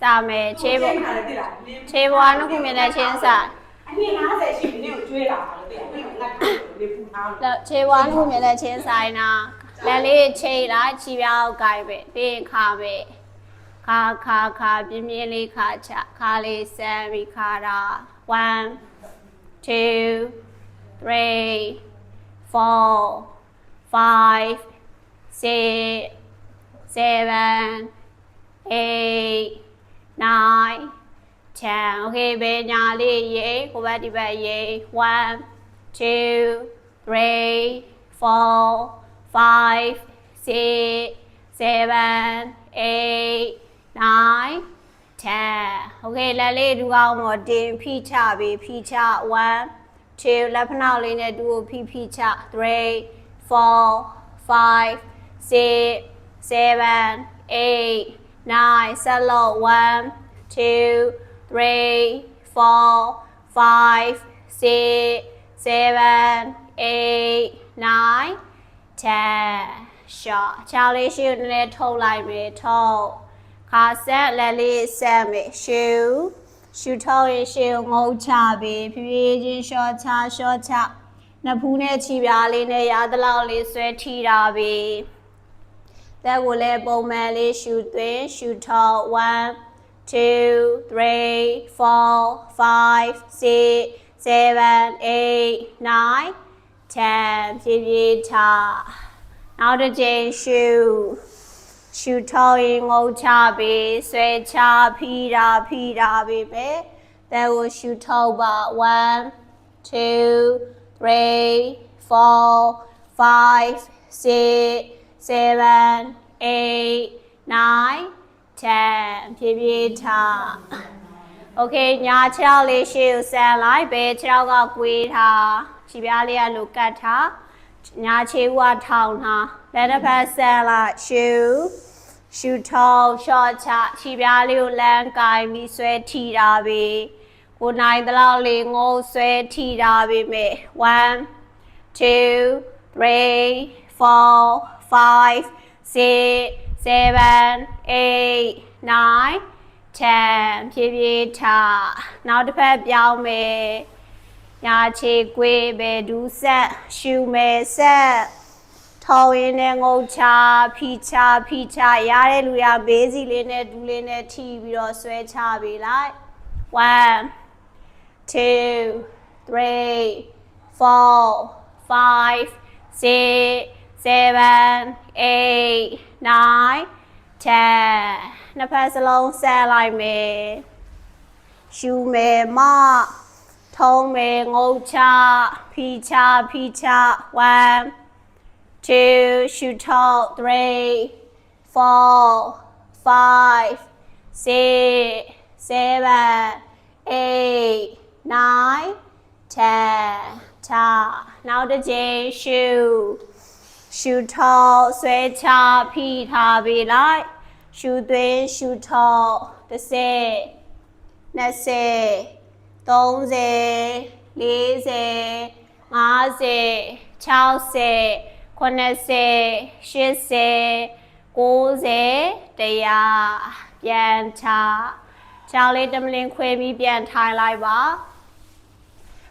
စမယ်ခြေပေါ်ခါလည်းသိလားနင်းခြေပေါ်နှစ်ခုမြင်တဲ့ချင်းစအနည်း50ရှိနေကိုကျွေးလာတာလို့သိတယ်ငါလေးပူထားလို့လက်ခြေပေါ်နှစ်ခုမြင်တဲ့ချင်းဆိုင်နာလက်လေးချိန်လိုက်ခြေပြောက်ကိုက်ပဲပြီးရင်ခါပဲခါခါခါပြင်းပြင်းလေးခါချခါလေးဆမ်းပြီးခါတာ1 2 3 4 5 6 7 8 9 10 okay ဘယ်ညာလေးရေဟိုဘက်ဒီဘက်ရေ1 2 3 4 5 6 7 8 9 10 okay လက်လေးဒူကောင်းတော့တင်ဖိချပြီးဖိချ1 2လက်ဖနှောက်လေးနဲ့ဒူကိုဖိဖိချ3 4 5 6 7 8 9ဆက်လို့1 2 3 4 5 6 7 8 9 10ရှော့ချောင်းလေးရှူနည်းနည်းထုတ်လိုက်မယ်ထုတ်ခါဆက်လက်လေးဆက်မယ်ရှူရှူထုတ်ရင်ရှူငုံချပြီးဖြည်းဖြည်းချင်းရှော့ချရှော့ချနှစ်ဖူးနဲ့ခြေပြားလေးနဲ့ရသလောက်လေးဆွဲထိတာပြီး that will let bowman lay shoot three shoot tall one two three four five six seven eight nine ten ဖြည်းဖြည်းထားနောက်တစ်ချိန် shoot shoot tall ရင်ငုံချပြီးဆွဲချဖိတာဖိတာပြီးပဲ that will shoot tall ပါ one two three four five six seven eight nine ten ဖြည်းဖြည်းထား Okay ညာခြေထောက်လေးရှေ့ကိုဆန်လိုက်ဘယ်ခြေထောက်ကကွေးထားခြေပြားလေးကလိုကတ်ထားညာခြေဦးကထောင်ထားလက်တစ်ဖက်ဆန်လိုက်ရှူရှူထောက်ရှော့ချခြေပြားလေးကိုလမ်းကင်ပြီးဆွဲထိတာပဲကိုနိုင်တလောက်လေးငိုးဆွဲထိတာပဲမယ်1 two, three, four, five, six, seven, eight, nine, ten ဖြည်းဖြည်းထားနောက်တစ်ဖက်ပြောင်းမယ်ညာချေကွေးပဲဒူးဆက်ရှူမယ်ဆက်ထောင်းရင်းနဲ့ငုံချဖိချဖိချရတဲ့လူရဘေးစီလေးနဲ့ဒူးလေးနဲ့ထိပြီးတော့ဆွဲချပေးလိုက်1 two, three, four, five, six, seven, eight, nine, ten နှစ်ဖက်စလုံးဆက်လိုက်မယ်ရှူမယ်မထုံးမယ်ငုတ်ချဖိချဖိချ1 two shoot tall three four five six seven eight nine ten ထားနောက်တစ် ချိန် shoot shoot tall ဆွဲချဖိထားပြီလိုက် shoot သွင်း shoot tall တစ်စက်နှစ်စက်သုံးစက်လေးစက်ငါးစက်ခြောက်စက်ခုနှစ်စက်ရှစ်စက်ကိုးစက်တရားပြန်ချချောင်းလေးတမလင်းခွဲပြီးပြန်ထိုင်လိုက်ပါ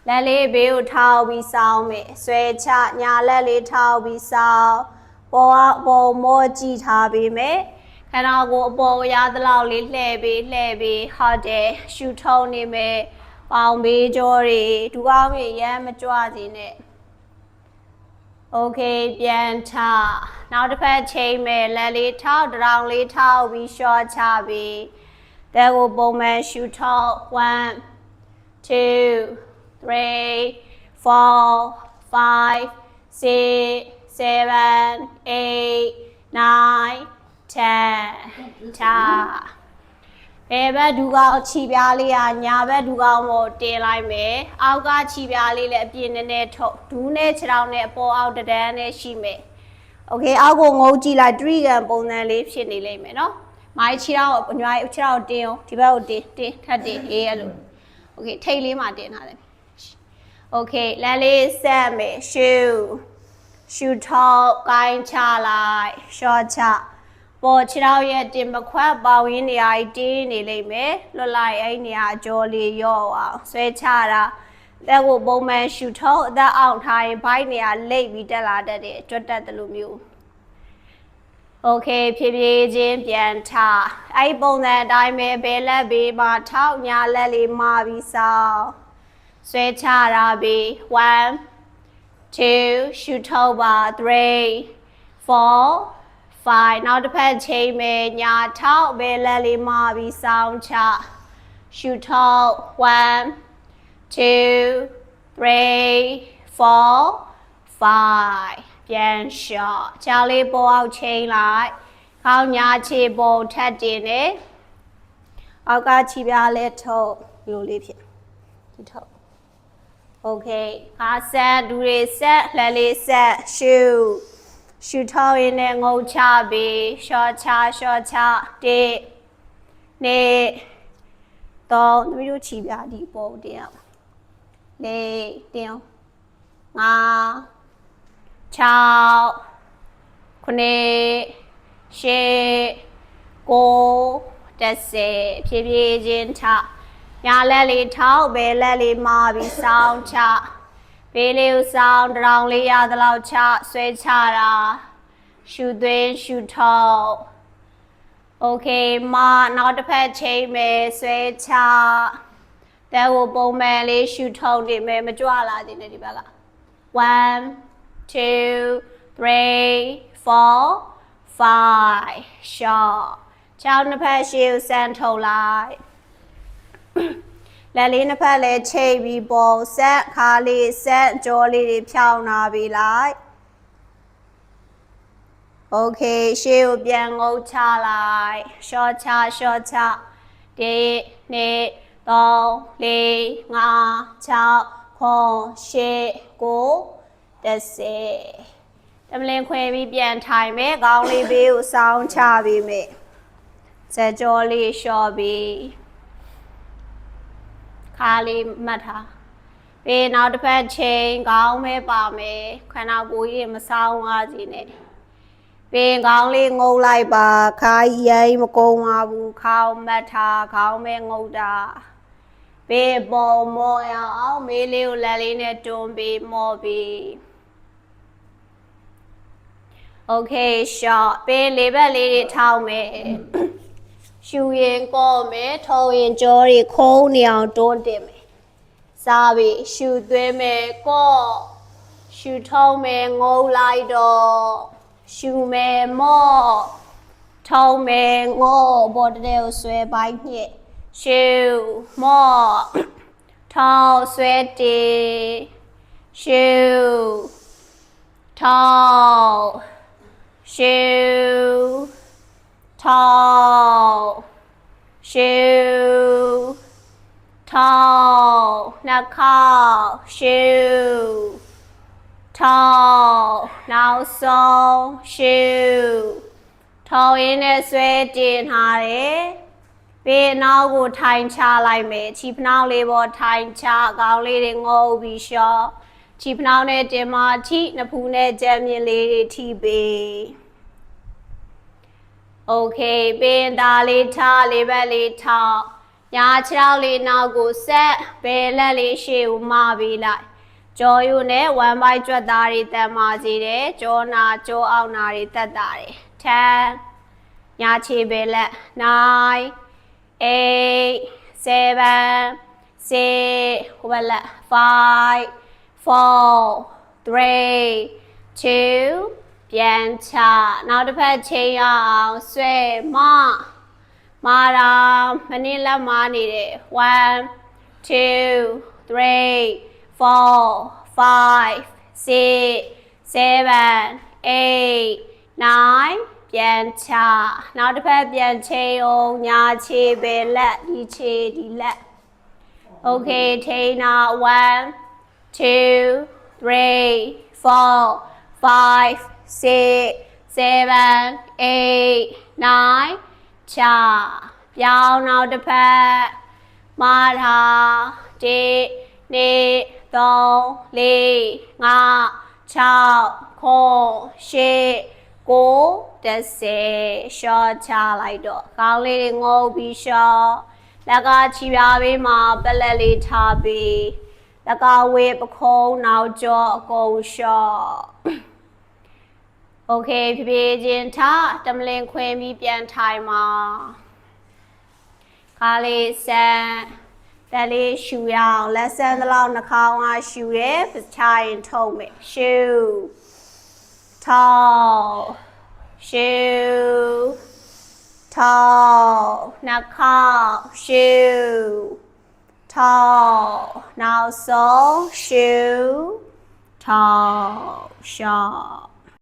လက်လေးဘေးကိုထောက်ပြီးစောင်းမယ်ဆွဲချညာလက်လေးထောက်ပြီးစောင်းပေါ်အပေါ်မောကြည့်ထားပေးမယ်ခန္ဓာကိုယ်အပေါ်ရသလောက်လေးလှည့်ပြီးလှည့်ပြီးဟုတ်တယ်ရှူထုံးနေမယ်ပေါင်ဘေးကြောတွေဒူကောင်းမြေရမ်းမကြွစေနဲ့โอเคပြန်ချနောက်တစ်ဖက်ချိန်မယ်လက်လေးထောက်တရောင်လေးထောက်ပြီးရှော့ချပြီးတဲ့ကိုပုံမှန်ရှူထောက်1 two, three, four, five, six, seven, eight, nine, ten. ထားဘယ်ဘက်ဒူကောင်းခြိပြားလေးကညာဘက်ဒူကောင်းကိုတင်လိုက်မယ်အောက်ကခြိပြားလေးလည်းအပြင်းနဲ့နဲ့ထုတ်ဒူးနဲ့ခြေထောက်နဲ့အပေါ်အောက်တဒန်းနဲ့ရှိမယ်โอเคအောက်ကိုငုံကြည့်လိုက်3ကန်ပုံစံလေးဖြစ်နေလိမ့်မယ်เนาะမိုင်းခြေထောက်ကိုအညွှားခြေထောက်ကိုတင်းအောင်ဒီဘက်ကိုတင်းတင်းထပ်တင်းရေးရလို့ โอเคထိတ်လေးမှာတင်ထားတယ် โอเคလမ်းလေးဆက်မယ်ရှူရှူထောက်ကိုင်းချလိုက်ရှော့ချဘ ပေါ်ခြေထောက်ရဲ့တင်ပခွက်ပေါဝင်းနေရာကြီးတင်းနေလိမ့်မယ်လွတ်လိုက်အဲ့နေရာအကျော်လေးရော့အောင်ဆွဲချတာအသက်ကိုပုံမှန်ရှူထုတ်အသက်အောင့်ထားရင်ဘိုက်နေရာလိပ်ပြီးတက်လာတတ်တယ်ကြွတ်တက်တယ်လို့မျိုးโอเคဖြည်းဖြည်းချင်းပြန်ထအဲ့ဒီပုံစံအတိုင်းပဲဘယ်လက်ဘေးမှာထောက်ညာလက်လေးမှာပြီးစောင်း ဆွဲချတာပြီး1 2 shoot over 3 4 5နောက်တစ်ဖက်ချိန်မယ်ညာထောက်ဘယ်လက်လေးမှာပြီးစောင်းချ shoot out 1 2 3 4 5ပြန် shot ချားလေးပေါ်အောင်ချိန်လိုက်ခေါင်းညာခြေပေါ်ထပ်တင်နေအောက်ကခြေပြားလဲထုတ်ဒီလိုလေးဖြစ်ဒီထုတ် โอเคခါဆက်ဒူတွေဆက်လှက်လေးဆက်ရှူရှူထောင်းရင်းနဲ့ငုံချပြီးရှော့ချရှော့ချတေနေတော့သမီးတို့ခြီပြဒီပေါ်တင်အောင်လေးတင်အောင်ငါ6ခုနှစ်ရှစ်ကိုတက်စေဖြည်းဖြည်းချင်းထ ညာလက်လေးထောက်ဘယ်လက်လေးမာပြီးစောင်းချဘေးလေးကိုစောင်းတရောင်လေးရသလောက်ချဆွဲချတာရှူသွင်းရှူထုတ်โอเคမနောက်တစ်ဖက်ချိန်မယ်ဆွဲချတဲ့ကိုပုံမှန်လေးရှူထုတ်နေမယ်မကြွလာသေးနဲ့ဒီဘက်က1 2 3 4 5 shot ချောင်းတစ်ဖက်ရှေ့ကိုစမ်းထုတ်လိုက် လက်လေးနှစ်ဖက်လည်းချိတ်ပြီးပေါ်ဆက်ခါလေးဆက်ကြောလေးတွေဖြောင်းနာပြီးလိုက်โอเคရှေ့ကိုပြန်ငုတ်ချလိုက်ရှော့ချရှော့ချဒီနေ့3 4 5 6ခွန်ရှစ်ကိုတစ်စေတမလင်ခွဲပြီးပြန်ထိုင်မယ်ခေါင်းလေးဘေးကိုစောင်းချပြီးမယ်ဇက်ကြောလေးလျှော့ပြီး ခါလေးမှတ်ထားပြီးနောက်တစ်ဖက်ချိန်ခေါင်းမဲပါမယ်ခန္ဓာကိုယ်ကြီးမဆောင်းပါစေနဲ့ပြီးခေါင်းလေးငုံလိုက်ပါခါရိုင်းမကုန်းပါဘူးခေါင်းမှတ်ထားခေါင်းမဲငုံတာပြီးပေါ်မောရအောင်မေးလေးကိုလက်လေးနဲ့တွန်းပြီးမော်ပြီး Okay shot ပြီးလေးဘက်လေးတွေထောင်းမယ် ရှူရင်ကောမယ်ထုံရင်ကြောတွေခုံးနေအောင်တွန်းတင်မယ်စားပြီးရှူသွင်းမယ်ကော့ရှူထုံးမယ်ငုံလိုက်တော့ရှူမယ်မော့ထုံးမယ်ငေါ့ဘော်တတဲ့ကိုဆွဲပိုင်းညစ်ရှူမော့ထောင်းဆွဲတီရှူထောင်းရှူ tall shoe tall နှာခေါင်း shoe tall နောက်ဆုံး shoe ထောင်းရင်းနဲ့ဆွဲတင်ထားတယ်ပြီးနောက်ကိုထိုင်ချလိုက်မယ်ခြေဖနှောင်းလေးပေါ်ထိုင်ချခေါင်းလေးတွေငုံပြီးလျှော့ခြေဖနှောင်းနဲ့တင်မထိနှစ်ဖူးနဲ့ကြမ်းမြင်လေးတွေထိပေး โอเคပင်သားလေးထားလေးဘက်လေးထောက်ညာခြေထောက်လေးနောက်ကိုဆက်ဘယ်လက်လေးရှေ့ကိုမပေးလိုက်ကြောယူနဲ့ဝမ်ဘိုက်ကြွက်သားတွေတန်မာစီတယ်ကြောနာကြောအောင်နာတွေတက်တာတယ်10ညာခြေဘယ်လက်9 8 7 6ဟိုဘက်လက်5 4 3 2 ပြန်ချနောက်တစ်ဖက်ချိန်ရအောင်ဆွဲမမာတာမနစ်လက်မာနေတယ်1 2 3 4 5 6 7 8 9ပြန်ချနောက်တစ်ဖက်ပြန်ချိန်အောင်ညာခြေပဲလက်ဒီခြေဒီလက် Okay, Tina, one, two, three, four, five, six, seven, eight, nine, ချပြောင်းနောက်တစ်ဖက်မာထာတိနေ3 4 5 6ခုရှစ်ကို30ရှော့ချလိုက်တော့ခေါင်းလေးတွေငုံပြီးရှော့လက်ကချီပြားပေးမှာပလက်လေးထားပြီးလက်ကဝေးပခုံးနောက်ကျော်အကုန်ရှော့ โอเคဖြည်းဖြည်းချင်းထားတမလင်ခွင်းပြီးပြန်ထိုင်မှာခါလေးဆန်တက်လေးရှူရအောင်လက်ဆန်သလောက်နှာခေါင်းအားရှူရဲပချာရင်ထုံးမယ်ရှူထောက်ရှူထောက်နှာခေါင်းရှူထောက်နောက်ဆုံးရှူထောက်ရှော့